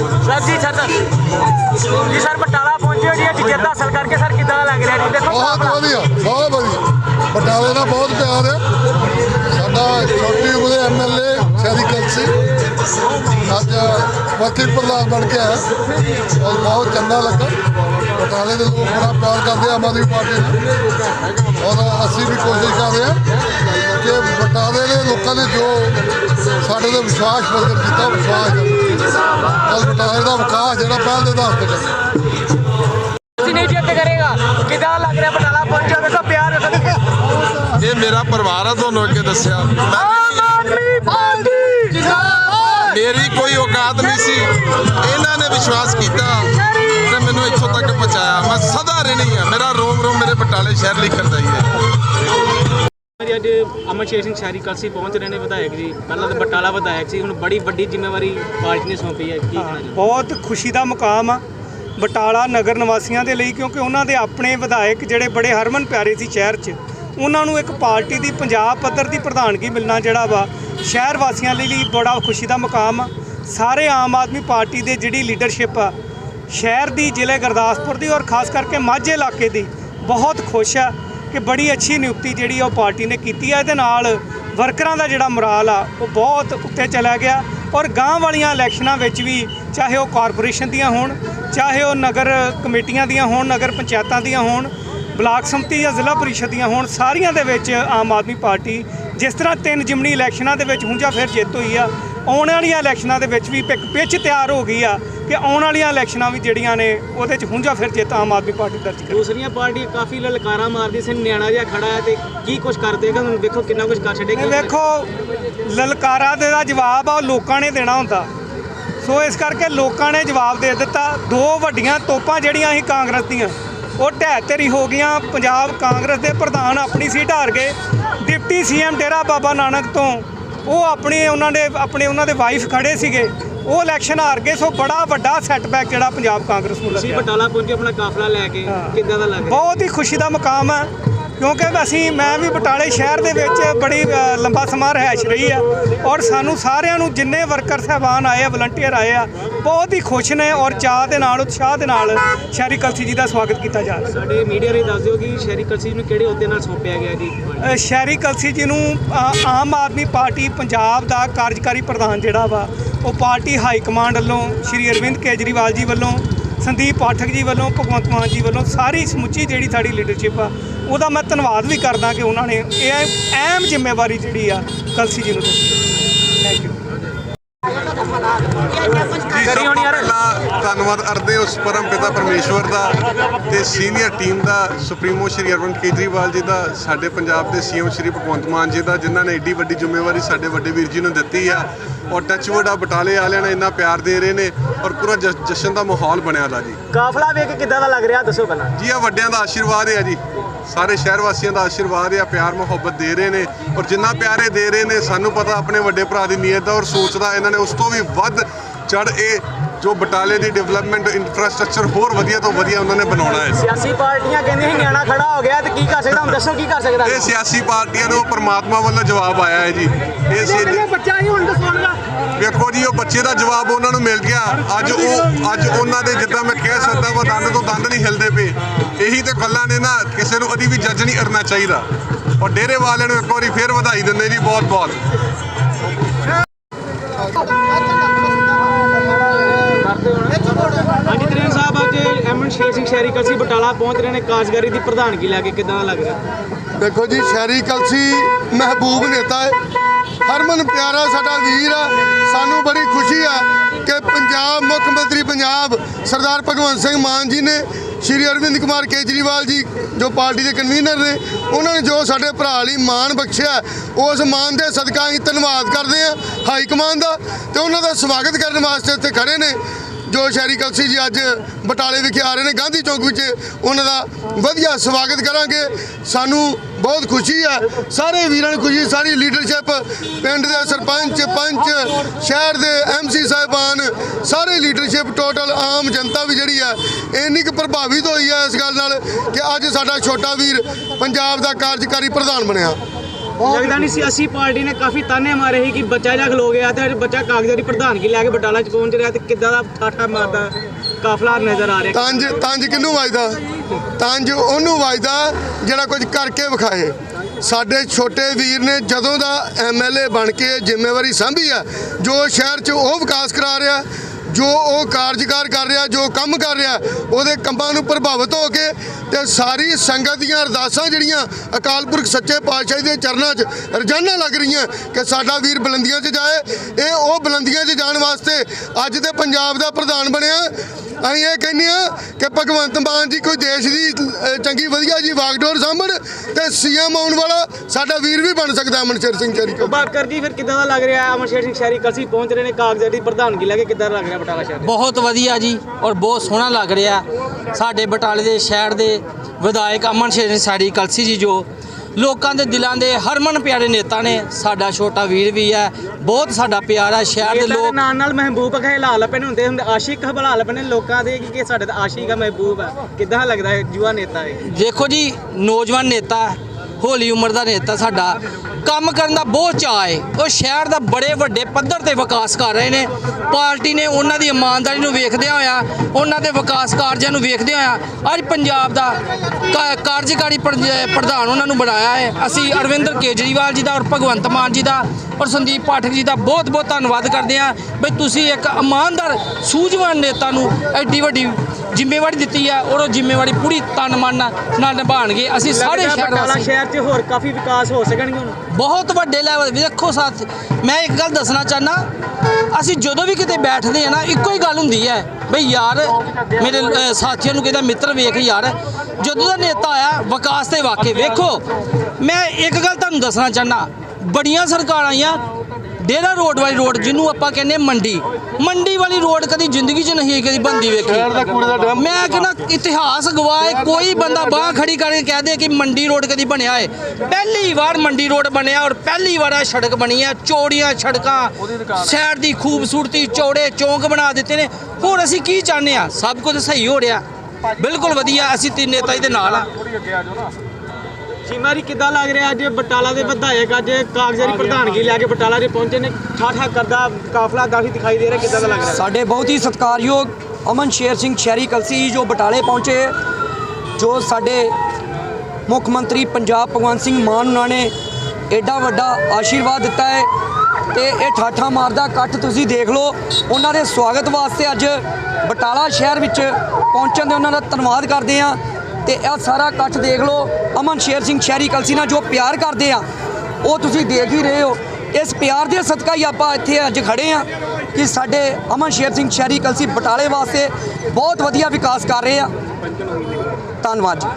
Sir ਜੀ sir ਜੀ sir Batala ਪਹੁੰਚੇ ਹੋ ਜੀ ਅੱਜ ਜਿੱਤ ਹਾਸਲ ਕਰਕੇ ਸਰ ਕਿਦਾਂ ਲੱਗ ਰਿਹਾ ਜੀ? ਦੇਖੋ ਬਹੁਤ। ਵਧੀਆ ਬਹੁਤ ਵਧੀਆ। ਬਟਾਲੇ ਦਾ ਬਹੁਤ ਪਿਆਰ ਹੈ। ਸਾਡਾ ਛੋਟੀ ਉਮਰ ਦੇ ਐਮਐਲਏ ਸ਼ਹਿਰੀ ਕਲਸੀ। ਅੱਜ ਵਕੀਲ ਪ੍ਰਧਾਨ ਬਣ ਕੇ ਆਇਆ। ਔਰ ਬਹੁਤ ਚੰਗਾ ਲੱਗਾ। ਬਟਾਲੇ ਦੇ ਲੋਕ ਬੜਾ ਪਿਆਰ ਕਰਦੇ ਆ ਆਮ ਆਦਮੀ ਪਾਰਟੀ ਨੂੰ। ਔਰ ਅਸੀਂ ਵੀ ਕੋਸ਼ਿਸ਼ ਕਰ ਰਹੇ ਹਾਂ ਕਿ ਬਟਾਲੇ ਦੇ ਲੋਕਾਂ ਨੇ ਜੋ ਸਾਡੇ ਤੇ ਵਿਸ਼ਵਾਸ ਪ੍ਰਗਟ ਕੀਤਾ ਵਿਸ਼ਵਾਸ ਪਹਿਲ ਦੇ ਆਧਾਰ ਤੇ ਕਰੇ। ਤੁਸੀਂ ਨਹੀਂ ਜਿੱਤ ਕਰੇਗਾ। ਕਿਦਾਂ ਲੱਗ ਰਿਹਾ ਬਟਾਲਾ ਪਹੁੰਚੇ ਹੋ? ਦੇਖੋ ਪਿਆਰ ਦੇਖੋ ਇਹ ਮੇਰਾ ਪਰਿਵਾਰ ਆ ਤੁਹਾਨੂੰ ਅੱਗੇ ਦੱਸਿਆ। ਆਮ ਆਦਮੀ ਪਾਰਟੀ। ਜਿੰਦਾਬਾਦ। ਮੇਰੀ ਕੋਈ ਔਕਾਤ ਨਹੀਂ ਸੀ। ਇਹਨਾਂ ਨੇ ਵਿਸ਼ਵਾਸ ਕੀਤਾ ਤੇ ਮੈਨੂੰ ਇੱਥੋਂ ਤੱਕ ਪਹੁੰਚਾਇਆ। ਮੈਂ ਸਦਾ ਰਹਿਣੀ ਆ। ਮੇਰਾ ਰੋਮ ਰੋਮ ਮੇਰੇ ਬਟਾਲੇ ਸ਼ਹਿਰ ਲਈ ਕਰਦਾ ਹੀ ਹੈ ਜੀ, ਅੱਜ ਅਮਰ ਸ਼ੇਰ ਸਿੰਘ ਸ਼ਹਿਰੀ ਕਲਸੀ ਪਹੁੰਚ ਰਹੇ ਨੇ ਵਿਧਾਇਕ ਜੀ। ਪਹਿਲਾਂ ਤਾਂ ਬਟਾਲਾ ਵਿਧਾਇਕ ਸੀ, ਹੁਣ ਬੜੀ ਵੱਡੀ ਜ਼ਿੰਮੇਵਾਰੀ ਪਾਰਟੀ ਨੇ ਸੌਂਪੀ ਹੈ। ਕੀ ਕਹਿਣਾ ਚਾਹੁੰਦੇ ਬਹੁਤ ਖੁਸ਼ੀ ਦਾ ਮੁਕਾਮ ਆ ਬਟਾਲਾ ਨਗਰ ਨਿਵਾਸੀਆਂ ਦੇ ਲਈ, ਕਿਉਂਕਿ ਉਹਨਾਂ ਦੇ ਆਪਣੇ ਵਿਧਾਇਕ ਜਿਹੜੇ ਬੜੇ ਹਰਮਨ ਪਿਆਰੇ ਸੀ ਸ਼ਹਿਰ 'ਚ, ਉਹਨਾਂ ਨੂੰ ਇੱਕ ਪਾਰਟੀ ਦੀ ਪੰਜਾਬ ਪੱਧਰ ਦੀ ਪ੍ਰਧਾਨਗੀ ਮਿਲਣਾ ਜਿਹੜਾ ਵਾ, ਸ਼ਹਿਰ ਵਾਸੀਆਂ ਲਈ ਲਈ ਬੜਾ ਖੁਸ਼ੀ ਦਾ ਮੁਕਾਮ ਆ। ਸਾਰੇ ਆਮ ਆਦਮੀ ਪਾਰਟੀ ਦੇ ਜਿਹੜੀ ਲੀਡਰਸ਼ਿਪ ਆ, ਸ਼ਹਿਰ ਦੀ, ਜ਼ਿਲ੍ਹੇ ਗੁਰਦਾਸਪੁਰ ਦੀ ਔਰ ਖਾਸ ਕਰਕੇ ਮਾਝੇ ਇਲਾਕੇ ਦੀ, ਬਹੁਤ ਖੁਸ਼ ਆ। ਕਿ ਬੜੀ ਅੱਛੀ ਨਿਯੁਕਤੀ ਜਿਹੜੀ ਆ ਉਹ ਪਾਰਟੀ ਨੇ ਕੀਤੀ ਆ। ਇਹਦੇ ਨਾਲ ਵਰਕਰਾਂ ਦਾ ਜਿਹੜਾ ਮੋਰਾਲ ਆ, ਉਹ ਬਹੁਤ ਉੱਤੇ ਚਲਾ ਗਿਆ ਔਰ ਗਾਂਵ ਵਾਲੀਆਂ ਇਲੈਕਸ਼ਨਾਂ ਵਿੱਚ ਵੀ ਚਾਹੇ ਉਹ ਕਾਰਪੋਰੇਸ਼ਨ ਦੀਆਂ ਹੋਣ, ਚਾਹੇ ਉਹ ਨਗਰ ਕਮੇਟੀਆਂ ਦੀਆਂ ਹੋਣ, ਨਗਰ ਪੰਚਾਇਤਾਂ ਦੀਆਂ ਹੋਣ, ਬਲਾਕ ਸੰਮਤੀ ਜਾਂ ਜ਼ਿਲ੍ਹਾ ਪਰਿਸ਼ਦ ਦੀਆਂ ਹੋਣ, ਸਾਰੀਆਂ ਦੇ ਵਿੱਚ ਆਮ ਆਦਮੀ ਪਾਰਟੀ ਜਿਸ ਤਰ੍ਹਾਂ ਤਿੰਨ ਜਿਮਣੀ ਇਲੈਕਸ਼ਨਾਂ ਦੇ ਵਿੱਚ ਹੁੰਜਾ ਫਿਰ ਜਿੱਤ ਹੋਈ ਆ ਆਉਣ ਵਾਲੀਆਂ ਇਲੈਕਸ਼ਨਾਂ ਦੇ ਵਿੱਚ ਵੀ ਇੱਕ ਪਿੱਚ ਤਿਆਰ ਹੋ ਗਈ ਆ ਕਿ ਆਉਣ ਵਾਲੀਆਂ ਇਲੈਕਸ਼ਨਾਂ ਵੀ ਜਿਹੜੀਆਂ ਨੇ ਉਹਦੇ 'ਚ ਹੁੰਜਾ ਫਿਰ ਜਿੱਤ ਆਮ ਆਦਮੀ ਪਾਰਟੀ ਦਰਜ ਕਰੇ। ਦੂਸਰੀਆਂ ਪਾਰਟੀਆਂ ਕਾਫੀ ਲਲਕਾਰਾ ਮਾਰਦੀ ਸੀ ਨਿਆਣਾ ਜਿਹਾ ਖੜਾ ਹੈ ਤੇ ਕੀ ਕੁਝ ਕਰ ਦੇਗਾ ਹੁਣ ਵੇਖੋ ਕਿੰਨਾ ਕੁਝ ਕਰ ਛੱਡੇਗਾ ਵੇਖੋ ਲਲਕਾਰਾ ਦੇ ਦਾ ਜਵਾਬ ਆ ਉਹ ਲੋਕਾਂ ਨੇ ਦੇਣਾ ਹੁੰਦਾ। ਸੋ ਇਸ ਕਰਕੇ ਲੋਕਾਂ ਨੇ ਜਵਾਬ ਦੇ ਦਿੱਤਾ। ਦੋ ਵੱਡੀਆਂ ਤੋਪਾਂ ਜਿਹੜੀਆਂ ਸੀ ਕਾਂਗਰਸ ਦੀਆਂ ਉਹ ਢਹਿ ਤੇਰੀ ਹੋ ਗਈਆਂ। ਪੰਜਾਬ ਕਾਂਗਰਸ ਦੇ ਪ੍ਰਧਾਨ ਆਪਣੀ ਸੀਟ ਹਾਰ ਗਏ। ਡਿਪਟੀ ਸੀਐਮ ਡੇਰਾ ਬਾਬਾ ਨਾਨਕ ਤੋਂ ਉਹ ਆਪਣੇ ਉਹਨਾਂ ਦੇ ਆਪਣੇ ਉਹਨਾਂ ਦੇ ਵਾਈਫ ਖੜੇ ਸੀਗੇ। ਉਹ ਇਲੈਕਸ਼ਨ ਹਾਰ ਗਏ ਸੋ ਬੜਾ ਵੱਡਾ ਸੈਟਬੈਕ ਜਿਹੜਾ ਪੰਜਾਬ ਕਾਂਗਰਸ ਨੂੰ ਲੱਗਿਆ। ਬਟਾਲਾ ਪਹੁੰਚੇ ਆਪਣਾ ਕਾਫਲਾ ਲੈ ਕੇ। ਕਿੱਦਾਂ ਦਾ ਲੱਗ ਬਹੁਤ ਹੀ ਖੁਸ਼ੀ ਦਾ ਮੁਕਾਮ ਹੈ। ਕਿਉਂਕਿ ਅਸੀਂ ਮੈਂ ਵੀ ਬਟਾਲੇ ਸ਼ਹਿਰ ਦੇ ਵਿੱਚ ਬੜੀ ਲੰਬਾ ਸਮਾਂ ਰਹਿਸ਼ ਰਹੀ ਆ ਔਰ ਸਾਨੂੰ ਸਾਰਿਆਂ ਨੂੰ ਜਿੰਨੇ ਵਰਕਰ ਸਹਿਬਾਨ ਆਏ ਆ ਵਲੰਟੀਅਰ ਆਏ ਆ ਬਹੁਤ ਹੀ ਖੁਸ਼ ਨੇ ਔਰ ਚਾਹ ਦੇ ਨਾਲ ਉਤਸ਼ਾਹ ਦੇ ਨਾਲ ਸ਼ਹਿਰੀ ਕਲਸੀ ਜੀ ਦਾ ਸਵਾਗਤ ਕੀਤਾ ਜਾ ਰਿਹਾ। ਸਾਡੇ ਮੀਡੀਆ ਨੇ ਦੱਸ ਦਿਓ ਕਿ ਸ਼ਹਿਰੀ ਕਲਸੀ ਨੂੰ ਕਿਹੜੇ ਅਹੁਦੇ ਨਾਲ ਸੌਂਪਿਆ ਗਿਆ ਜੀ? ਸ਼ਹਿਰੀ ਕਲਸੀ ਜੀ ਨੂੰ ਆਮ ਆਦਮੀ ਪਾਰਟੀ ਪੰਜਾਬ ਦਾ ਕਾਰਜਕਾਰੀ ਪ੍ਰਧਾਨ ਜਿਹੜਾ ਵਾ ਉਹ ਪਾਰਟੀ ਹਾਈ ਕਮਾਂਡ ਵੱਲੋਂ ਸ਼੍ਰੀ ਅਰਵਿੰਦ ਕੇਜਰੀਵਾਲ ਜੀ ਵੱਲੋਂ ਸੰਦੀਪ ਪਾਠਕ ਜੀ ਵੱਲੋਂ ਭਗਵੰਤ ਮਾਨ ਜੀ ਵੱਲੋਂ ਸਾਰੀ ਸਮੁੱਚੀ ਜਿਹੜੀ ਸਾਡੀ ਲੀਡਰਸ਼ਿਪ ਆ ਉਹਦਾ ਮੈਂ ਧੰਨਵਾਦ ਵੀ ਕਰਦਾ ਕਿ ਉਹਨਾਂ ਨੇ ਇਹ ਅਹਿਮ ਜ਼ਿੰਮੇਵਾਰੀ ਜਿਹੜੀ ਆ ਕਲਸੀ ਜੀ ਨੂੰ ਦਿੱਤੀ। ਥੈਂਕ ਯੂ ਧੰਨਵਾਦ ਅਰਦੇ ਉਸ ਪਰਮ ਪਿਤਾ ਪਰਮੇਸ਼ਵਰ ਦਾ ਤੇ ਸੀਨੀਅਰ ਟੀਮ ਦਾ ਸੁਪਰੀਮੋ ਸ਼੍ਰੀ ਅਰਵਿੰਦ ਕੇਜਰੀਵਾਲ ਜੀ ਦਾ ਸਾਡੇ ਪੰਜਾਬ ਦੇ ਸੀਐਮ ਸ਼੍ਰੀ ਭਗਵੰਤ ਮਾਨ ਜੀ ਦਾ ਜਿਨ੍ਹਾਂ ਨੇ ਏਡੀ ਵੱਡੀ ਜ਼ਿੰਮੇਵਾਰੀ ਸਾਡੇ ਵੱਡੇ ਵੀਰ ਜੀ ਨੂੰ ਦਿੱਤੀ ਆ। ਔਰ ਟੱਚਵੁੱਡ ਆ ਬਟਾਲੇ ਵਾਲਿਆਂ ਨੇ ਇੰਨਾ ਪਿਆਰ ਦੇ ਰਹੇ ਨੇ ਔਰ ਪੂਰਾ ਜਸ਼- ਜਸ਼ਨ ਦਾ ਮਾਹੌਲ ਬਣਿਆ ਦਾ ਜੀ। ਕਾਫਲਾ ਵੇਖ ਕੇ ਕਿਦਾਂ ਦਾ ਲੱਗ ਰਿਹਾ ਦੱਸੋ ਪਹਿਲਾਂ। ਜੀ ਆ ਵੱਡਿਆਂ ਦਾ ਆਸ਼ੀਰਵਾਦ ਹੈ ਜੀ। ਸਾਰੇ ਸ਼ਹਿਰ ਵਾਸੀਆਂ ਦਾ ਆਸ਼ੀਰਵਾਦ ਹੈ ਪਿਆਰ ਮੁਹੱਬਤ ਦੇ ਰਹੇ ਨੇ। ਔਰ ਜਿੰਨਾ ਪਿਆਰੇ ਦੇ ਰਹੇ ਨੇ ਸਾਨੂੰ ਪਤਾ ਆਪਣੇ ਵੱਡੇ ਭਰਾ ਦੀ ਨੀਅਤ ਦਾ ਔਰ ਸੋਚ ਦਾ ਇਹਨਾਂ ਨੇ ਉਸ ਤੋਂ ਵੀ ਵੱਧ ਚੜ ਇਹ ਜੋ ਬਟਾਲੇ ਦੀ ਡਿਵੈਲਪਮੈਂਟ ਇਨਫਰਾਸਟ੍ਰਕਚਰ ਹੋਰ ਵਧੀਆ ਤੋਂ ਵਧੀਆ ਉਹਨਾਂ ਨੇ ਬਣਾਉਣਾ ਹੈ। ਸਿਆਸੀ ਪਾਰਟੀਆਂ ਕਹਿੰਦੀਆਂ ਨਿਆਣਾ ਖੜਾ ਹੋ ਗਿਆ ਤੇ ਕੀ ਕਰ ਸਕਦਾ? ਹੁਣ ਦੱਸੋ ਕੀ ਕਰ ਸਕਦਾ? ਇਹ ਸਿਆਸੀ ਪਾਰਟੀਆਂ ਨੂੰ ਪਰਮਾਤਮਾ ਵੱਲੋਂ ਜਵਾਬ ਆਇਆ ਹੈ ਜੀ। ਇਹ ਸੀ ਬੱਚਾ ਹੀ ਹੁਣ ਦੱਸੋਗਾ ਵੇਖੋ ਜੀ ਉਹ ਬੱਚੇ ਦਾ ਜਵਾਬ ਉਹਨਾਂ ਨੂੰ ਮਿਲ ਗਿਆ। ਅੱਜ ਉਹ ਅੱਜ ਉਹਨਾਂ ਦੇ ਜਿੱਦਾਂ ਮੈਂ ਕਹਿ ਸਕਦਾ ਵਾ ਦੰਦ ਤੋਂ ਦੰਦ ਨਹੀਂ ਹਿਲਦੇ ਪਏ। ਇਹੀ ਤੇ ਗੱਲਾਂ ਨੇ ਨਾ ਕਿਸੇ ਨੂੰ ਅਦੀ ਵੀ ਜੱਜ ਨਹੀਂ ਕਰਨਾ ਚਾਹੀਦਾ। ਔਰ ਡੇਰੇ ਵਾਲਿਆਂ ਨੂੰ ਇੱਕ ਵਾਰੀ ਫੇਰ ਵਧਾਈ ਦਿੰਦੇ ਜੀ ਬਹੁਤ ਬਹੁਤ ਸ਼ੇਰ ਸਿੰਘ ਸ਼ਹਿਰੀ ਕਲਸੀ ਬਟਾਲਾ ਪਹੁੰਚ ਰਹੇ ਨੇ ਕਾਰਜਕਾਰੀ ਦੀ ਪ੍ਰਧਾਨਗੀ ਲੈ ਕੇ, ਕਿੱਦਾਂ ਲੱਗ ਰਿਹਾ? ਦੇਖੋ ਜੀ, ਸ਼ਹਿਰੀ ਕਲਸੀ ਮਹਿਬੂਬ ਨੇਤਾ ਹੈ। ਹਰਮਨ ਪਿਆਰਾ ਸਾਡਾ ਵੀਰ ਆ। ਸਾਨੂੰ ਬੜੀ ਖੁਸ਼ੀ ਆ ਕਿ ਪੰਜਾਬ ਮੁੱਖ ਮੰਤਰੀ ਪੰਜਾਬ ਸਰਦਾਰ ਭਗਵੰਤ ਸਿੰਘ ਮਾਨ ਜੀ ਨੇ ਸ਼੍ਰੀ ਅਰਵਿੰਦ ਕੁਮਾਰ ਕੇਜਰੀਵਾਲ ਜੀ, ਜੋ ਪਾਰਟੀ ਦੇ ਕਨਵੀਨਰ ਨੇ, ਉਹਨਾਂ ਨੇ ਜੋ ਸਾਡੇ ਭਰਾ ਲਈ ਮਾਣ ਬਖਸ਼ਿਆ, ਉਸ ਮਾਣ ਦੇ ਸਦਕਾ ਅਸੀਂ ਧੰਨਵਾਦ ਕਰਦੇ ਹਾਂ ਹਾਈ ਕਮਾਨ ਦਾ ਤੇ ਉਹਨਾਂ ਦਾ ਸਵਾਗਤ ਕਰਨ ਵਾਸਤੇ ਇੱਥੇ ਖੜੇ ਨੇ। ਜੋ ਸ਼ਹਿਰੀ ਕਲਸੀ ਜੀ ਅੱਜ ਬਟਾਲੇ ਵਿਖੇ ਆ ਰਹੇ ਨੇ, ਗਾਂਧੀ ਚੌਕ ਵਿੱਚ, ਉਹਨਾਂ ਦਾ ਵਧੀਆ ਸਵਾਗਤ ਕਰਾਂਗੇ। ਸਾਨੂੰ ਬਹੁਤ ਖੁਸ਼ੀ ਹੈ। ਸਾਰੇ ਵੀਰਾਂ ਨੂੰ ਖੁਸ਼ੀ, ਸਾਰੀ ਲੀਡਰਸ਼ਿਪ ਪਿੰਡ ਦੇ ਸਰਪੰਚ, ਪੰਚ, ਸ਼ਹਿਰ ਦੇ ਐਮਸੀ ਸਾਹਿਬਾਨ, ਸਾਰੇ ਲੀਡਰਸ਼ਿਪ ਟੋਟਲ ਆਮ ਜਨਤਾ ਵੀ ਜਿਹੜੀ ਹੈ, ਇੰਨੀ ਕੁ ਪ੍ਰਭਾਵਿਤ ਹੋਈ ਹੈ ਇਸ ਗੱਲ ਨਾਲ ਕਿ ਅੱਜ ਸਾਡਾ ਛੋਟਾ ਵੀਰ ਪੰਜਾਬ ਦਾ ਕਾਰਜਕਾਰੀ ਪ੍ਰਧਾਨ ਬਣਿਆ। ਲੱਗਦਾ ਨਹੀਂ ਸੀ ਅਸੀਂ ਪਾਰਟੀ ਨੇ ਕਾਫੀ ਤਾਨੇ ਮਾਰੇ ਸੀ ਕਿ ਬੱਚਾ ਜਾ ਖਲੋ ਗਿਆ ਤੇ ਅੱਜ ਬੱਚਾ ਕਾਗਜ਼ਾਂ ਦੀ ਪ੍ਰਧਾਨਗੀ ਲੈ ਕੇ ਬਟਾਲਾ ਚ ਪਹੁੰਚ ਰਿਹਾ ਤੇ ਕਿੱਦਾਂ ਦਾ ਠਾਠਾ ਮਾਰਦਾ ਕਾਫਲਾ ਨਜ਼ਰ ਆ ਰਿਹਾ। ਤੰਜ ਤੰਜ ਕਿਹਨੂੰ ਵੱਜਦਾ? ਤੰਜ ਉਹਨੂੰ ਵੱਜਦਾ ਜਿਹੜਾ ਕੁਝ ਕਰਕੇ ਵਿਖਾਏ। ਸਾਡੇ ਛੋਟੇ ਵੀਰ ਨੇ ਜਦੋਂ ਦਾ ਐਮਐਲਏ ਬਣ ਕੇ ਜ਼ਿੰਮੇਵਾਰੀ ਸੰਭੀ ਆ ਜੋ ਸ਼ਹਿਰ 'ਚ ਉਹ ਵਿਕਾਸ ਕਰਾ ਰਿਹਾ ਜੋ ਉਹ ਕਾਰਜਕਾਰ ਕਰ ਰਿਹਾ, ਜੋ ਕੰਮ ਕਰ ਰਿਹਾ, ਉਹਦੇ ਕੰਮਾਂ ਨੂੰ ਪ੍ਰਭਾਵਿਤ ਹੋ ਕੇ ਤੇ ਸਾਰੀ ਸੰਗਤ ਦੀਆਂ ਅਰਦਾਸਾਂ ਜਿਹੜੀਆਂ ਅਕਾਲ ਪੁਰਖ ਸੱਚੇ ਪਾਤਸ਼ਾਹ ਦੇ ਚਰਨਾਂ 'ਚ ਰੋਜ਼ਾਨਾ ਲੱਗ ਰਹੀਆਂ ਕਿ ਸਾਡਾ ਵੀਰ ਬੁਲੰਦੀਆਂ 'ਚ ਜਾਏ। ਇਹ ਉਹ ਬੁਲੰਦੀਆਂ 'ਚ ਜਾਣ ਵਾਸਤੇ ਅੱਜ ਦੇ ਪੰਜਾਬ ਦਾ ਪ੍ਰਧਾਨ ਬਣਿਆ। ਅਸੀਂ ਇਹ ਕਹਿੰਦੇ ਆ ਕਿ ਭਗਵੰਤ ਮਾਨ ਜੀ ਕੋਈ ਦੇਸ਼ ਦੀ ਚੰਗੀ ਵਧੀਆ ਜੀ ਵਾਗਡੋਰ ਸਾਂਭਣ ਤੇ ਸੀਐਮ ਆਉਣ ਵਾਲਾ ਸਾਡਾ ਵੀਰ ਵੀ ਬਣ ਸਕਦਾ ਅਮਨਸ਼ੇਰ ਸਿੰਘ ਚਰੀਕੋ ਬਾਕਰ ਜੀ ਫਿਰ ਕਿੱਦਾਂ ਦਾ ਲੱਗ ਰਿਹਾ? ਹੈ ਅਮਰਸ਼ੇਰ ਸਿੰਘ ਸ਼ਹਿਰੀ ਕਲਸੀ ਪਹੁੰਚ ਰਹੇ ਨੇ ਕਾਗਜ਼ਾਂ ਦੀ ਪ੍ਰਧਾਨਗੀ ਲੈ ਕੇ। ਕਿੱਦਾਂ ਦਾ ਲੱਗ ਰਿਹਾ ਬਟਾਲਾ ਸ਼ਹਿਰ ਬਹੁਤ ਵਧੀਆ ਜੀ ਔਰ ਬਹੁਤ ਸੋਹਣਾ ਲੱਗ ਰਿਹਾ। ਸਾਡੇ ਬਟਾਲੇ ਦੇ ਸ਼ਹਿਰ ਦੇ ਵਿਧਾਇਕ ਅਮਨ ਸ਼ੇਰ ਸਾਡੀ ਕਲਸੀ ਜੀ ਜੋ ਲੋਕਾਂ ਦੇ ਦਿਲਾਂ ਦੇ ਹਰਮਨ ਪਿਆਰੇ ਨੇਤਾ ਨੇ ਸਾਡਾ ਛੋਟਾ ਵੀਰ ਵੀ ਹੈ ਬਹੁਤ ਸਾਡਾ ਪਿਆਰ ਹੈ ਸ਼ਹਿਰ ਦੇ ਦੇ ਲੋਕ ਨਾਲ ਨਾਲ ਮਹਿਬੂਬ ਕਹੇ ਲਾਲ ਪਨ ਹੁੰਦੇ ਹੁੰਦੇ ਆਸ਼ਿਕ ਹਬਲਾਲ ਪਨ ਲੋਕਾਂ ਦੇ ਕਿ ਸਾਡੇ ਤਾਂ ਆਸ਼ਿਕ ਆ ਮਹਿਬੂਬ ਹੈ ਕਿੱਦਾਂ ਲੱਗਦਾ ਹੈ ਯੁਵਾ ਨੇਤਾ ਹੈ ਦੇਖੋ ਜੀ ਨੌਜਵਾਨ ਨੇਤਾ ਹੋਲੀ ਉਮਰ ਦਾ ਨੇਤਾ ਸਾਡਾ। ਕੰਮ ਕਰਨ ਦਾ ਬਹੁਤ ਚਾਅ ਹੈ। ਉਹ ਸ਼ਹਿਰ ਦਾ ਬੜੇ ਵੱਡੇ ਪੱਧਰ ਤੇ ਵਿਕਾਸ ਕਰ ਰਹੇ ਨੇ। ਪਾਰਟੀ ਨੇ ਉਹਨਾਂ ਦੀ ਇਮਾਨਦਾਰੀ ਨੂੰ ਵੇਖਦਿਆਂ ਹੋਇਆ, ਉਹਨਾਂ ਦੇ ਵਿਕਾਸ ਕਾਰਜਾਂ ਨੂੰ ਵੇਖਦਿਆਂ ਹੋਇਆ, ਅੱਜ ਪੰਜਾਬ ਦਾ ਕਾ- ਕਾਰਜਕਾਰੀ ਪ੍ਰਧਾਨ ਉਹਨਾਂ ਨੂੰ ਬਣਾਇਆ ਹੈ। ਅਸੀਂ ਅਰਵਿੰਦਰ ਕੇਜਰੀਵਾਲ ਜੀ ਦਾ ਔਰ ਭਗਵੰਤ ਮਾਨ ਜੀ ਦਾ ਔਰ ਸੰਦੀਪ ਪਾਠਕ ਜੀ ਦਾ ਬਹੁਤ ਬਹੁਤ ਧੰਨਵਾਦ ਕਰਦੇ ਹਾਂ। ਬਈ ਤੁਸੀਂ ਇੱਕ ਇਮਾਨਦਾਰ, ਸੂਝਵਾਨ ਨੇਤਾ ਨੂੰ ਐਡੀ ਵੱਡੀ ਜ਼ਿੰਮੇਵਾਰੀ ਦਿੱਤੀ ਹੈ ਔਰ ਉਹ ਜ਼ਿੰਮੇਵਾਰੀ ਪੂਰੀ ਤਨ ਮਨ ਨਾਲ ਨਿਭਾਣਗੇ ਅਸੀਂ ਸਾਰੇ ਸ਼ਹਿਰ ਵਾਸੀ। ਸ਼ਹਿਰ 'ਚ ਹੋਰ ਕਾਫੀ ਵਿਕਾਸ ਹੋ ਸਕਣਗੇ ਹੁਣ। ਬਹੁਤ ਵੱਡੇ ਲੈਵਲ ਵੇਖੋ ਸਾਥ ਮੈਂ ਇੱਕ ਗੱਲ ਦੱਸਣਾ ਚਾਹਨਾ ਅਸੀਂ ਜਦੋਂ ਵੀ ਕਿਤੇ ਬੈਠਦੇ ਆ ਨਾ ਇੱਕੋ ਹੀ ਗੱਲ ਹੁੰਦੀ ਹੈ ਬਈ ਯਾਰ ਮੇਰੇ ਸਾਥੀਆਂ ਨੂੰ ਕਹਿੰਦਾ ਮਿੱਤਰ ਵੇਖ ਯਾਰ ਜਦੋਂ ਦਾ ਨੇਤਾ ਆਇਆ ਵਿਕਾਸ ਤੇ ਵਾਕੇ ਵੇਖੋ ਮੈਂ ਇੱਕ ਗੱਲ ਤੁਹਾਨੂੰ ਦੱਸਣਾ ਚਾਹਨਾ ਬੜੀਆਂ ਸਰਕਾਰਾਂ ਆਈਆਂ ਡੇਰਾ ਰੋਡ ਵਾਲੀ ਰੋਡ ਜਿਹਨੂੰ ਆਪਾਂ ਕਹਿੰਦੇ ਮੰਡੀ। ਮੰਡੀ ਵਾਲੀ ਰੋਡ ਕਦੀ ਜ਼ਿੰਦਗੀ 'ਚ ਨਹੀਂ ਕਦੀ ਬੰਦੀ ਵੇਖੀ। ਮੈਂ ਕਹਿੰਦਾ ਇਤਿਹਾਸ ਗਵਾਹ ਹੈ ਕੋਈ ਬੰਦਾ ਬਾਹ ਖੜੀ ਕਰਕੇ ਕਹਿ ਦੇ ਕਿ ਮੰਡੀ ਰੋਡ ਕਦੀ ਬਣਿਆ ਹੈ ਪਹਿਲੀ ਵਾਰ ਮੰਡੀ ਰੋਡ ਬਣਿਆ ਔਰ ਪਹਿਲੀ ਵਾਰ ਇਹ ਸੜਕ ਬਣੀ ਹੈ ਚੌੜੀਆਂ ਸੜਕਾਂ ਸ਼ਹਿਰ ਦੀ ਖੂਬਸੂਰਤੀ ਚੌੜੇ ਚੌਂਕ ਬਣਾ ਦਿੱਤੇ ਨੇ। ਹੋਰ ਅਸੀਂ ਕੀ ਚਾਹੁੰਦੇ ਆ ਸਭ ਕੁਝ ਸਹੀ ਹੋ ਰਿਹਾ। ਬਿਲਕੁਲ ਵਧੀਆ ਅਸੀਂ ਤਿੰਨ ਨੇਤਾ ਜੀ ਦੇ ਨਾਲ ਆ ਚੀਮਾਰੀ ਕਿੱਦਾਂ ਲੱਗ ਰਿਹਾ ਅੱਜ ਬਟਾਲਾ ਦੇ ਵਿਧਾਇਕ ਅੱਜ ਕਾਗਜ਼ਾਂ ਦੀ ਪ੍ਰਧਾਨਗੀ ਲੈ ਕੇ ਬਟਾਲਾ ਦੇ ਪਹੁੰਚੇ ਨੇ? ਠਾਠਾ ਕਰਦਾ ਕਾਫਲਾ ਕਾਫੀ ਦਿਖਾਈ ਦੇ ਰਿਹਾ ਕਿੱਦਾਂ ਦਾ ਲੱਗ ਰਿਹਾ? ਸਾਡੇ ਬਹੁਤ ਹੀ ਸਤਿਕਾਰਯੋਗ ਅਮਨ ਸ਼ੇਰ ਸਿੰਘ ਸ਼ਹਿਰੀ ਕਲਸੀ ਜੀ ਜੋ ਬਟਾਲੇ ਪਹੁੰਚੇ ਜੋ ਸਾਡੇ ਮੁੱਖ ਮੰਤਰੀ ਪੰਜਾਬ ਭਗਵੰਤ ਸਿੰਘ ਮਾਨ ਉਹਨਾਂ ਨੇ ਐਡਾ ਵੱਡਾ ਆਸ਼ੀਰਵਾਦ ਦਿੱਤਾ ਹੈ ਤੇ ਇਹ ਠਾਠਾ ਮਾਰਦਾ ਇਕੱਠ ਤੁਸੀਂ ਦੇਖ ਲਓ ਉਹਨਾਂ ਦੇ ਸਵਾਗਤ ਵਾਸਤੇ ਅੱਜ ਬਟਾਲਾ ਸ਼ਹਿਰ ਵਿੱਚ ਪਹੁੰਚਣ ਦੇ ਉਹਨਾਂ ਦਾ ਧੰਨਵਾਦ ਕਰਦੇ ਆ ਤੇ ਇਹ ਸਾਰਾ ਇਕੱਠ ਦੇਖ ਲਓ। ਅਮਨ ਸ਼ੇਰ ਸਿੰਘ ਸ਼ਹਿਰੀ ਕਲਸੀ ਨਾਲ ਜੋ ਪਿਆਰ ਕਰਦੇ ਆ, ਉਹ ਤੁਸੀਂ ਦੇਖ ਹੀ ਰਹੇ ਹੋ। ਇਸ ਪਿਆਰ ਦੇ ਸਦਕਾ ਹੀ ਆਪਾਂ ਇੱਥੇ ਅੱਜ ਖੜੇ ਆ ਕਿ ਸਾਡੇ ਅਮਨ ਸ਼ੇਰ ਸਿੰਘ ਸ਼ਹਿਰੀ ਕਲਸੀ ਬਟਾਲੇ ਵਾਸਤੇ ਬਹੁਤ ਵਧੀਆ ਵਿਕਾਸ ਕਰ ਰਹੇ ਆ। ਧੰਨਵਾਦ ਜੀ।